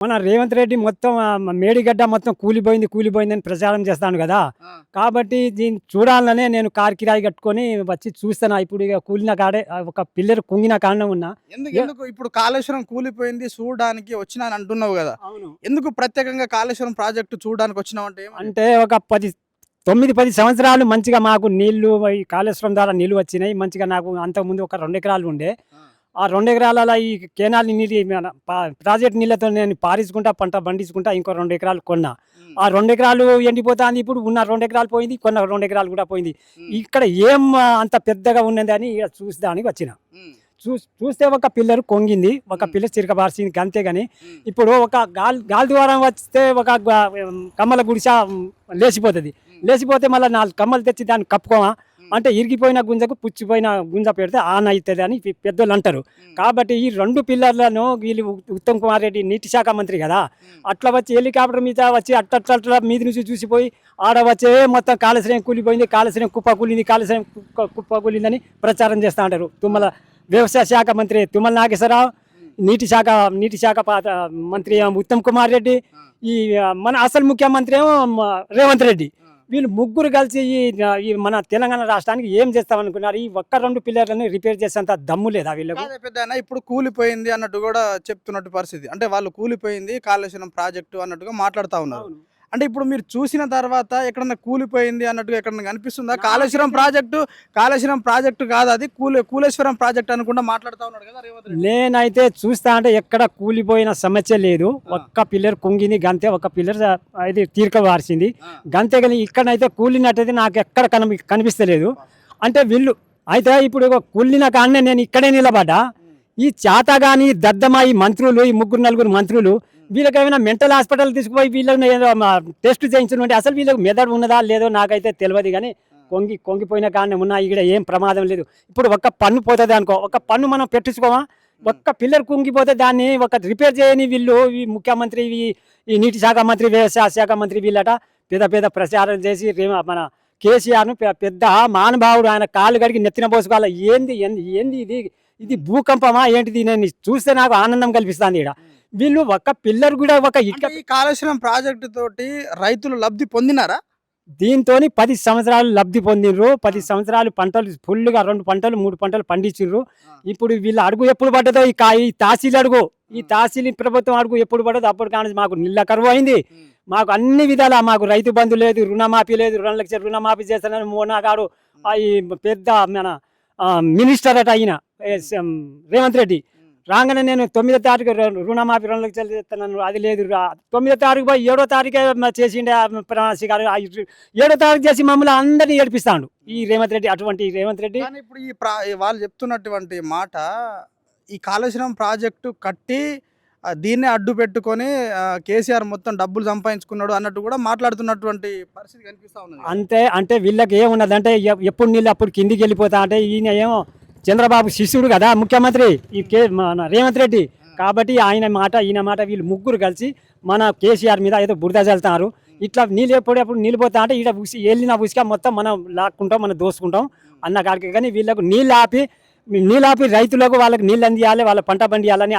మన రేవంత్ రెడ్డి మొత్తం మేడిగడ్డ మొత్తం కూలిపోయింది కూలిపోయిందని ప్రచారం చేస్తాను కదా. కాబట్టి దీన్ని చూడాలనే నేను కార్ కిరాయి కట్టుకొని వచ్చి చూస్తాను ఇప్పుడు ఇక కూలిన కాడే ఒక పిల్లలు కుంగిన కారణం ఉన్నా. ఎందుకు ఇప్పుడు కాళేశ్వరం కూలిపోయింది చూడడానికి వచ్చినా అంటున్నావు కదా. అవును. ఎందుకు ప్రత్యేకంగా కాళేశ్వరం ప్రాజెక్టు చూడడానికి వచ్చినావు అంటే? అంటే ఒక పది తొమ్మిది పది సంవత్సరాలు మంచిగా మాకు నీళ్ళు ఈ కాళేశ్వరం ద్వారా నీళ్ళు వచ్చినాయి. మంచిగా నాకు అంతకుముందు ఒక రెండు ఎకరాలు ఉండే. ఆ రెండు ఎకరాల ఈ కేనాల్ పా- ప్రాజెక్ట్ నీళ్ళతో నేను పారించుకుంటా పంట పండించుకుంటా ఇంకో రెండు ఎకరాలు కొన్నా. ఆ రెండు ఎకరాలు ఎండిపోతుంది ఇప్పుడు ఉన్న రెండు ఎకరాలు పోయింది కొన్న రెండు ఎకరాలు కూడా పోయింది. ఇక్కడ ఏం అంత పెద్దగా ఉన్నది అని ఇక చూసడానికి వచ్చిన. చూ చూస్తే ఒక పిల్లరు కొంగింది ఒక మ్. పిల్ల చిరకబార్చింది అంతే కానీ ఇప్పుడు ఒక గాలి గాలి ద్వారం వస్తే ఒక కమ్మల గుడిస లేచిపోతుంది. లేచిపోతే మళ్ళీ నాలుగు కమ్మలు తెచ్చి దాన్ని కప్పుకోమా? అంటే ఇరిగిపోయిన గుంజకు పుచ్చిపోయిన గుంజ పెడితే ఆన్ అవుతుంది అని పెద్దోళ్ళు అంటారు. కాబట్టి ఈ రెండు పిల్లర్లను వీళ్ళు ఉత్తమ్ కుమార్ రెడ్డి నీటి శాఖ మంత్రి కదా. అట్లా వచ్చి హెలికాప్టర్ మీద వచ్చి అట్ట అట్లా మీద నుంచి చూసిపోయి ఆడ వచ్చే మొత్తం కాళేశ్వరం కూలిపోయింది కాళేశ్వరం కుప్ప కూలింది కాళేశ్వరం కుప్ప కూలిందని ప్రచారం చేస్తూ ఉంటారు తుమ్మల వ్యవసాయ శాఖ మంత్రి తుమ్మల నాగేశ్వరరావు నీటి శాఖ నీటి శాఖ పాత మంత్రి ఉత్తమ్ కుమార్ రెడ్డి ఈ మన అసలు ముఖ్యమంత్రి ఏమో రేవంత్ రెడ్డి. వీళ్ళు ముగ్గురు కలిసి ఈ మన తెలంగాణ రాష్ట్రానికి ఏం చేస్తామనుకున్నారు? ఈ ఒక్క రెండు పిల్లర్లను రిపేర్ చేసేంత దమ్ము లేదా వీళ్ళకు? పెద్ద ఇప్పుడు కూలిపోయింది అన్నట్టు కూడా చెప్తున్నట్టు పరిస్థితి. అంటే వాళ్ళు కూలిపోయింది కాళేశ్వరం ప్రాజెక్టు అన్నట్టుగా మాట్లాడుతా ఉన్నారు. అంటే ఇప్పుడు మీరు చూసిన తర్వాత ఎక్కడన్నా కూలిపోయింది అన్నట్టుగా ఎక్కడన్నా కనిపిస్తుందా? కాళేశ్వరం ప్రాజెక్టు కాళేశ్వరం ప్రాజెక్టు కాదు అది. కూలి కూలేశ్వరం ప్రాజెక్ట్ అనుకుంటా మాట్లాడుతా ఉన్నాడు కదా రేవంత్ రెడ్డి. నేనైతే చూస్తా అంటే ఎక్కడ కూలిపోయిన సమస్య లేదు. ఒక్క పిల్లర్ కుంగింది గంతే ఒక పిల్లర్ అది తీరిక వార్చింది. ఆ, గంతే కానీ ఇక్కడైతే కూలినట్టయితే నాకు ఎక్కడ కనిపి కనిపిస్తలేదు. అంటే వీళ్ళు అయితే ఇప్పుడు కూలిన కాడనే నేను ఇక్కడే నిలబడ్డా. ఈ చేత కానీ దద్దమ్మ మంత్రులు ఈ ముగ్గురు నలుగురు మంత్రులు వీళ్ళకి ఏమైనా మెంటల్ హాస్పిటల్ తీసుకుపోయి వీళ్ళని ఏదో టెస్ట్ చేయించడం అసలు వీళ్ళకి మెదడు ఉన్నదా లేదో నాకైతే తెలియదు కానీ కొంగి కొంగిపోయిన కానీ ఉన్నా ఇక్కడ ఏం ప్రమాదం లేదు. ఇప్పుడు ఒక్క పన్ను పోతుంది అనుకో ఒక పన్ను మనం పెట్టించుకోమా? ఒక్క పిల్లర్ కుంగిపోతే దాన్ని ఒక రిపేర్ చేయని వీళ్ళు ఈ ముఖ్యమంత్రి ఈ ఈ నీటి శాఖ మంత్రి వ్యవసాయ శాఖ మంత్రి వీళ్ళట పెద్ద పెద్ద ప్రచారం చేసి మన కేసీఆర్ను పెద్ద మానభావుడు ఆయన కాళ్ళు గడికి నెత్తిన పోసుకోవాలి. ఏంది ఏంది ఏంది ఇది? ఇది భూకంపమా ఏంటిది? నేను చూస్తే నాకు ఆనందం కల్పిస్తుంది ఇక్కడ వీళ్ళు ఒక పిల్లర్ కూడా ఒక ఇటుక ఈ కాళేశ్వరం ప్రాజెక్టు తోటి రైతులు లబ్ధి పొందినారా? దీంతో పది సంవత్సరాలు లబ్ధి పొందిండ్రు పది సంవత్సరాలు పంటలు ఫుల్గా రెండు పంటలు మూడు పంటలు పండించిండ్రు ఇప్పుడు వీళ్ళ అడుగు ఎప్పుడు పడ్డదో ఈ కా- ఈ తహసీల్ అడుగు. ఈ తహసీల్ ప్రభుత్వం అడుగు ఎప్పుడు పడదో అప్పుడు కానీ మాకు నిల్ల కరువు అయింది. మాకు అన్ని విధాలా మాకు రైతు బంధు లేదు రుణమాఫీ లేదు. రెండు లక్షల రుణమాఫీ చేస్తానని మోనాగాడు ఈ పెద్ద మన మినిస్టర్ అట అయిన రేవంత్ రెడ్డి. రాగానే నేను తొమ్మిదో తారీఖు రుణమాఫీ రెండు లక్షలు అది లేదు తొమ్మిదో తారీఖు పోయి ఏడో తారీఖే చేసిండే ఆ గారు. ఏడో తారీఖు చేసి మమ్మల్ని అందరినీ ఏడిపిస్తాడు ఈ రేవంత్ రెడ్డి అటువంటి రేవంత్ రెడ్డి. ఇప్పుడు ఈ ప్రా వాళ్ళు చెప్తున్నటువంటి మాట ఈ కాళేశ్వరం ప్రాజెక్టు కట్టి దీన్నే అడ్డు పెట్టుకొని కేసీఆర్ మొత్తం డబ్బులు సంపాదించుకున్నాడు అన్నట్టు కూడా మాట్లాడుతున్నటువంటి పరిస్థితి కనిపిస్తూ ఉన్నది. అంతే అంటే వీళ్ళకి ఏమున్నది? అంటే ఎప్పుడు నీళ్ళు అప్పుడు కిందికి వెళ్ళిపోతా? అంటే ఈయన ఏమో చంద్రబాబు శిష్యుడు కదా ముఖ్యమంత్రి ఈ కే మన రేవంత్ రెడ్డి. కాబట్టి ఆయన మాట ఈయన మాట వీళ్ళు ముగ్గురు కలిసి మన కేసీఆర్ మీద ఏదో బురద చల్లుతారు. ఇట్లా నీళ్ళు ఎప్పుడప్పుడు నీళ్ళు పోతా అంటే ఇట్లా ఉసి వెళ్ళిన ఉసిక మొత్తం మనం లాక్కుంటాం మనం దోసుకుంటాం అన్న కాడికి. కానీ వీళ్ళకు నీళ్ళు ఆపి నీళ్ళు ఆపి రైతులకు వాళ్ళకి నీళ్ళు అందియాలి వాళ్ళ పంట పండియాలని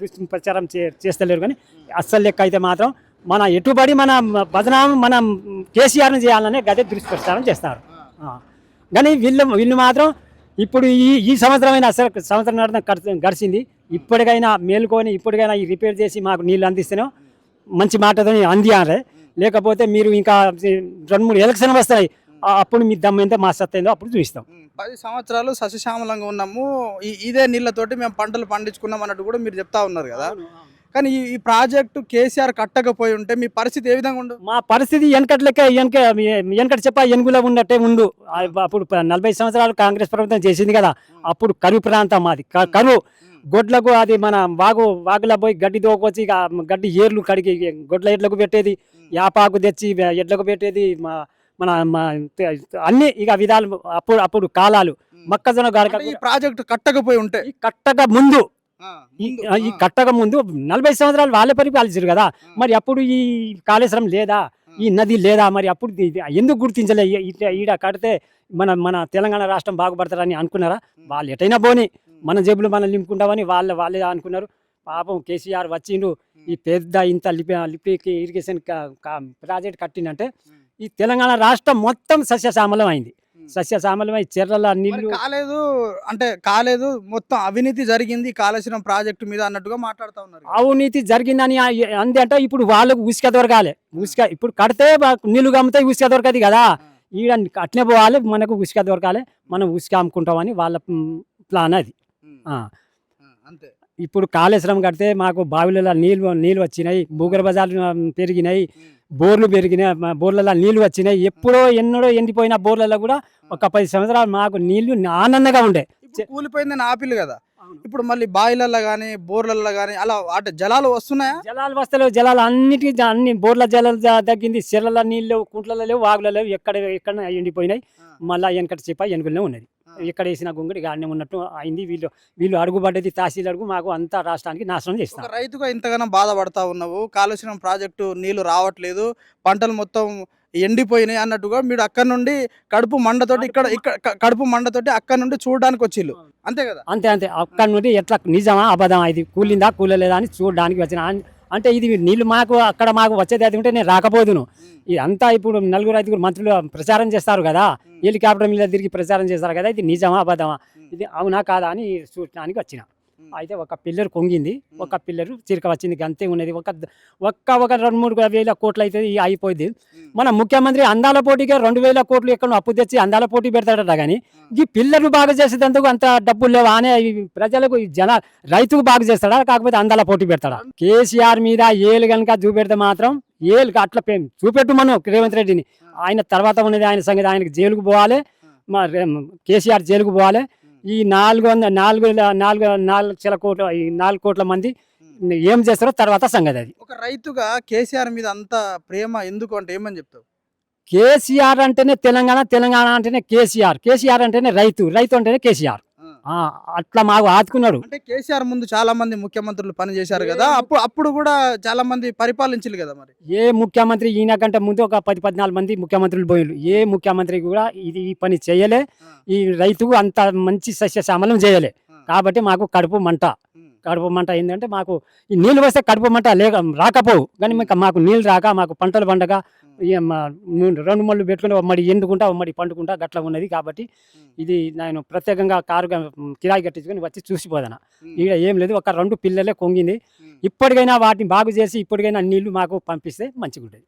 దృష్టి ప్రచారం చే చేస్తలేరు కానీ అస్సలు లెక్క అయితే మాత్రం మన ఎటుబడి మన బదనాం మనం కేసీఆర్ని చేయాలనే గదే దృష్టి ప్రచారం చేస్తారు. కానీ వీళ్ళు వీళ్ళు మాత్రం ఇప్పుడు ఈ ఈ సంవత్సరమైన అసలు సంవత్సరం నడిన గడిచింది. ఇప్పటికైనా మేలుకొని ఇప్పటికైనా ఈ రిపేర్ చేసి మాకు నీళ్ళు అందిస్తేనే మంచి మాటతో అందియాలి. లేకపోతే మీరు ఇంకా రెండు మూడు ఎలక్షన్ వస్తాయి అప్పుడు మీ దమ్ము ఎంత మా సత్తా అప్పుడు చూపిస్తాం. పది సంవత్సరాలు సస్యశ్యామలంగా ఉన్నాము. ఇదే నీళ్ళతోటి మేము పంటలు పండించుకున్నాం అన్నట్టు కూడా మీరు చెప్తా ఉన్నారు కదా. కానీ ఈ ప్రాజెక్టు కేసీఆర్ కట్టకపోయి ఉంటే మీ పరిస్థితి ఏ విధంగా ఉండు? మా పరిస్థితి వెనకటి లెక్క వెనక వెనకటి చెప్ప ఎనుగులో ఉన్నట్టే ఉండు. అప్పుడు నలభై సంవత్సరాలు కాంగ్రెస్ ప్రభుత్వం చేసింది కదా. అప్పుడు కరువు ప్రాంతం మాది. కరువు. గొడ్లకు అది మన వాగు వాగులో పోయి గడ్డి దోకొచ్చి ఇక గడ్డి ఏర్లు కడిగి గొడ్ల ఎడ్లకు పెట్టేది. యాపాకు తెచ్చి ఎడ్లకు పెట్టేది. మా మన అన్ని ఇక విధాలు అప్పుడు అప్పుడు కాలాలు. మొక్కజొన్న అంటే ఈ ప్రాజెక్టు కట్టకపోయి ఉంటే. ఈ కట్టక ముందు ఈ కట్టక ముందు నలభై సంవత్సరాలు వాళ్ళే పరిపాలించారు కదా. మరి అప్పుడు ఈ కాళేశ్వరం లేదా? ఈ నది లేదా? మరి అప్పుడు ఎందుకు గుర్తించలే? ఈడ కడితే మన మన తెలంగాణ రాష్ట్రం బాగుపడతారని అనుకున్నారా? వాళ్ళు ఎటైనా పోని మన జేబులు మనం నింపుకుంటామని వాళ్ళ వాళ్ళే అనుకున్నారు. పాపం కేసీఆర్ వచ్చిండు. ఈ పెద్ద ఇంత లిపి లిపికి ఇరిగేషన్ ప్రాజెక్ట్ కట్టిందంటే ఈ తెలంగాణ రాష్ట్రం మొత్తం సస్యశ్యామలం అయింది. సస్యశ్యామలం అయి చెర్రల నీళ్ళు కాలేదు అంటే కాలేదు మొత్తం అవినీతి జరిగింది కాళేశ్వరం ప్రాజెక్టు మీద అన్నట్టుగా మాట్లాడుతా ఉన్నారు అవినీతి జరిగిందని అంది అంటే ఇప్పుడు వాళ్ళకు ఉసుక దొరకాలి. ఉసుక ఇప్పుడు కడితే నీళ్ళు కమ్మితే ఉసుక దొరకదు కదా. ఈడ అట్లే పోవాలి మనకు ఉసుక దొరకాలి మనం ఉసుక అమ్ముకుంటామని వాళ్ళ ప్లాన్ అది. అంతే. ఇప్పుడు కాళేశ్వరం కడితే మాకు బావిలలో నీళ్ళు నీళ్ళు వచ్చినాయి భూగర్భజాలు పెరిగినాయి బోర్లు పెరిగినాయి మా బోర్లలో నీళ్ళు వచ్చినాయి. ఎప్పుడో ఎన్నడో ఎండిపోయిన బోర్లలో కూడా ఒక పది సంవత్సరాలు మాకు నీళ్ళు ఆనందంగా ఉండే. కూలిపోయిందని ఆపిల్ కదా. ఇప్పుడు మళ్ళీ బాయిలల్లో కానీ బోర్లలో కానీ అలా అంటే జలాలు వస్తున్నాయా? జలాలు వస్తలేవు జలాలు అన్నిటికీ జ- అన్ని బోర్ల జలాలు తగ్గింది. చెర్ల నీళ్ళు కుంట్లలో లేవు వాగులలో లేవు. ఎక్కడ ఎక్కడ ఎండిపోయినాయి. మళ్ళా వెనకటి చెప్ప వెనుకలనే ఉన్నది. ఎక్కడ వేసిన గుంగుడి గాడినే ఉన్నట్టు అయింది. వీళ్ళు వీళ్ళు అడుగుపడ్డది తహసీల్ అడుగు మాకు అంతా రాష్ట్రానికి నాశనం చేస్తాం. రైతుగా ఇంతగానో బాధపడతా ఉన్నావు. కాళేశ్వరం ప్రాజెక్టు నీళ్ళు రావట్లేదు. పంటలు మొత్తం ఎండిపోయినాయి అన్నట్టుగా మీరు అక్కడ నుండి కడుపు మండతోటి ఇక్కడ ఇక్కడ కడుపు మండతోటి అక్కడ నుండి చూడడానికి వచ్చిల్లు. అంతే కదా? అంతే అంతే. అక్కడ నుండి ఎట్లా నిజమా అబద్ధమా? ఇది కూలిందా కూలలేదా అని చూడడానికి వచ్చిన అంటే ఇది నీళ్ళు మాకు అక్కడ మాకు వచ్చేది అది ఉంటే నేను రాకపోదును. ఇది అంతా ఇప్పుడు నలుగురు ఐదుగురు మంత్రులు ప్రచారం చేస్తారు కదా. హెలికాప్టర్ మీద తిరిగి ప్రచారం చేస్తారు కదా. ఇది నిజమా అబద్ధమా? ఇది అవునా కాదా అని చూడడానికి వచ్చిన. అయితే ఒక పిల్లర్ కొంగింది. ఒక పిల్లరు చిరక వచ్చింది. అంతే ఉన్నది. ఒక ఒక్క ఒక రెండు మూడు వేల కోట్లు అయితే అయిపోయింది. మన ముఖ్యమంత్రి అందాల పోటీకే రెండు వేల కోట్లు ఎక్కడ అప్పు తెచ్చి అందాల పోటీ పెడతాడట కానీ ఈ పిల్లలు బాగా చేసేందుకు అంత డబ్బులు లేవా అనే ప్రజలకు జన రైతుకు బాగా చేస్తాడా? కాకపోతే అందాల పోటీ పెడతాడా? కేసీఆర్ మీద ఏలు కనుక చూపెడితే మాత్రం ఏలు అట్లా పే- చూపెట్టు మనం రేవంత్ రెడ్డిని. ఆయన తర్వాత ఉన్నది ఆయన సంగతి ఆయనకి జైలుకు పోవాలి. మా కేసీఆర్ జైలుకు పోవాలి. ఈ నాలుగు వంద నాలుగు నాలుగు నాలుగు లక్షల కోట్ల ఈ నాలుగు కోట్ల మంది ఏం చేస్తారో తర్వాత సంగతి అది. ఒక రైతుగా కేసీఆర్ మీద అంత ప్రేమ ఎందుకు అంటే ఏమని చెప్తావు? కేసీఆర్ అంటేనే తెలంగాణ తెలంగాణ అంటేనే కేసీఆర్ కేసీఆర్ అంటేనే రైతు రైతు అంటేనే కేసీఆర్. అట్లా మాకు ఆదుకున్నాడు అంటే కేసీఆర్ ముందు చాలా మంది ముఖ్యమంత్రులు పని చేశారు కదా. అప్పుడు అప్పుడు కూడా చాలా మంది పరిపాలించారు కదా మరి? ఏ ముఖ్యమంత్రి ఈయన కంటే ముందు ఒక పది పద్నాలుగు మంది ముఖ్యమంత్రులు పోయిళ్ళు. ఏ ముఖ్యమంత్రి కూడా ఇది ఈ పని చేయలే. ఈ రైతుకు అంత మంచి సస్యశ్యామలం చేయలే. కాబట్టి మాకు కడుపు మంట. కడుపు మంట ఏంటంటే మాకు ఈ నీళ్ళు వస్తే కడుపు మంట లేక రాకపోవు. కానీ మాకు మాకు నీళ్ళు రాక మాకు పంటలు పండగ రెండు మళ్ళు పెట్టుకుని మడి ఎండుకుంటా మడి పండుకుంటా గట్ల ఉన్నది కాబట్టి ఇది నేను ప్రత్యేకంగా కారు కిరాయి కట్టించుకొని వచ్చి చూసిపోదాను ఇక్కడ ఏం లేదు ఒక రెండు పిల్లలే కొంగింది. ఇప్పటికైనా వాటిని బాగు చేసి ఇప్పటికైనా నీళ్ళు మాకు పంపిస్తే మంచిగా ఉంటుంది